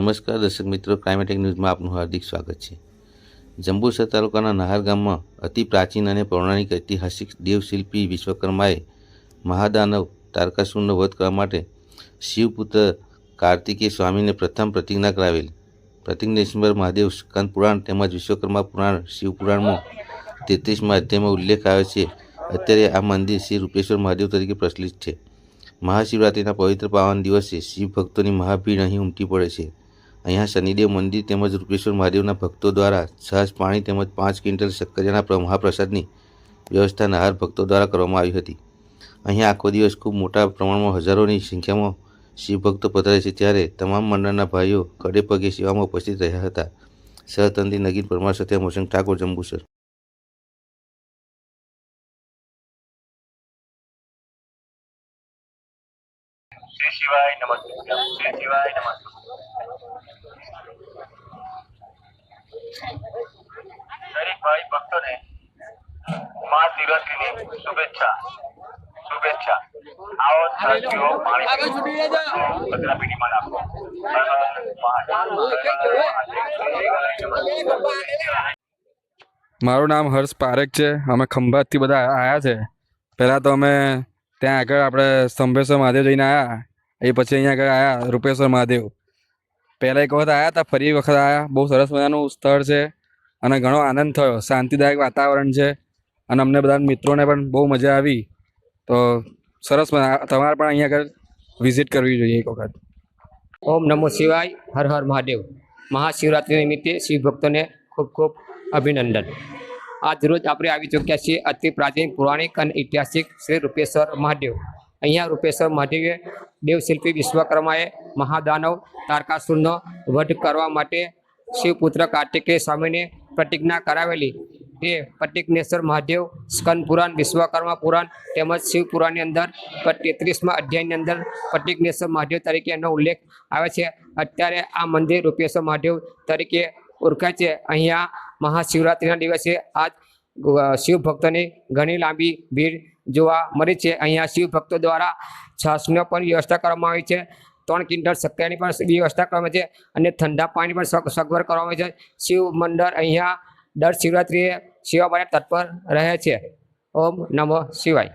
નમસ્કાર, દર્શક મિત્રો. ક્લાઇમેટિક ન્યૂઝમાં આપનું હાર્દિક સ્વાગત છે. જંબુસર તાલુકાના નહાર ગામમાં અતિ પ્રાચીન અને પૌરાણિક ઐતિહાસિક દેવશિલ્પી વિશ્વકર્માએ મહાદાનવ તારકાસુરનો વધ કરવા માટે શિવપુત્ર કાર્તિકેય સ્વામીને પ્રથમ પ્રતિજ્ઞા કરાવેલ. પ્રતિજ્ઞેશ્વર મહાદેવ સ્કંદ પુરાણ તેમજ વિશ્વકર્મા પુરાણ શિવપુરાણમાં તેત્રીસમાં અધ્યાયમાં ઉલ્લેખ આવે છે. અત્યારે આ મંદિર શ્રી રૂપેશ્વર મહાદેવ તરીકે પ્રચલિત છે. મહાશિવરાત્રિના પવિત્ર પાવન દિવસે શિવ ભક્તોની મહાભીડ અહીં ઉમટી પડે છે. અહીંયા શનિદેવ મંદિર તેમજ રૂપેશ્વર મહાદેવના ભક્તો દ્વારા છાશ પાણી તેમજ પાંચ ક્વિન્ટલ શક્કરિયાના પ્ર- મહાપ્રસાદની વ્યવસ્થા નહાર ભક્તો દ્વારા કરવામાં આવી હતી. અહીંયા આખો દિવસ ખૂબ મોટા પ્રમાણમાં હજારોની સંખ્યામાં શિવભક્તો પધારે છે ત્યારે તમામ મંડળના ભાઈઓ કડે પગે સેવામાં ઉપસ્થિત રહ્યા હતા. સહતંત્રી નગીન પરમાર સાથે મોસંગ ઠાકોર, જંબુસર. શિવાય નમસ્તે. શિવાય નમસ્તે. દરેક ભાઈ ભક્તોને મહાશિવરાત્રીની શુભેચ્છા. શુભેચ્છા. આવો છઠ પાણી કચરા પેટીમાં નાખો. મારું નામ હર્ષ પારેખ છે. અમે ખંભાતથી બધા આવ્યા છે. પહેલાં તો અમે ત્યાં આગળ આપણે સ્તંભેશ્વર મહાદેવ જઈને આવ્યા એ પછી અહીંયા આગળ આવ્યા રૂપેશ્વર મહાદેવ. પહેલાં એક વખત આવ્યા હતા ફરી વખત આવ્યા બહુ સરસ મજાનું સ્થળ છે અને ઘણો આનંદ થયો. શાંતિદાયક વાતાવરણ છે અને અમને બધા મિત્રોને પણ બહુ મજા આવી. તો સરસ તમારે પણ અહીંયા આગળ વિઝિટ કરવી જોઈએ એક વખત. ઓમ નમો શિવાય, હર હર મહાદેવ. મહાશિવરાત્રિ નિમિત્તે શિવ ભક્તોને ખૂબ ખૂબ અભિનંદન. આજ રોજ આપણે આવી ચૂક્યા છીએ અતિ પ્રાચીન, પૌરાણિક અને ઐતિહાસિક શ્રી રૂપેશ્વર મહાદેવ. અહીંયા રૂપેશ્વર મહાદેવે દેવશિલ્પી વિશ્વકર્માએ મહાદાનવ તારકાસુરનો વધ કરવા માટે શિવપુત્ર કાર્તિકેય સ્વામીને પ્રતિજ્ઞા કરાવેલી. તે પ્રતિજ્ઞેશ્વર મહાદેવ સ્કંદ પુરાણ, વિશ્વકર્મા પુરાણ તેમજ શિવ પુરાણની અંદર તેત્રીસમાં અધ્યાયની અંદર પ્રતિજ્ઞેશ્વર મહાદેવ તરીકે એનો ઉલ્લેખ આવે છે. અત્યારે આ મંદિર રૂપેશ્વર મહાદેવ તરીકે ઓળખાય છે. અહીંયા મહાશિવરાત્રિના દિવસે આજ શિવભક્તોની શિવ ભક્તોની ઘણી લાંબી ભીડ જોવા મળી છે. અહીંયા શિવ ભક્તો દ્વારા છાસનો પણ વ્યવસ્થા કરવામાં આવી છે. ત્રણ ક્વિન્ટલ સત્યાની પણ વ્યવસ્થા કરવામાં છે અને ઠંડા પાણી પણ સગ- સગવડ કરવામાં છે. શિવ મંડળ અહીંયા દર શિવરાત્રિએ સેવા તત્પર રહે છે. ઓમ નમો શિવાય.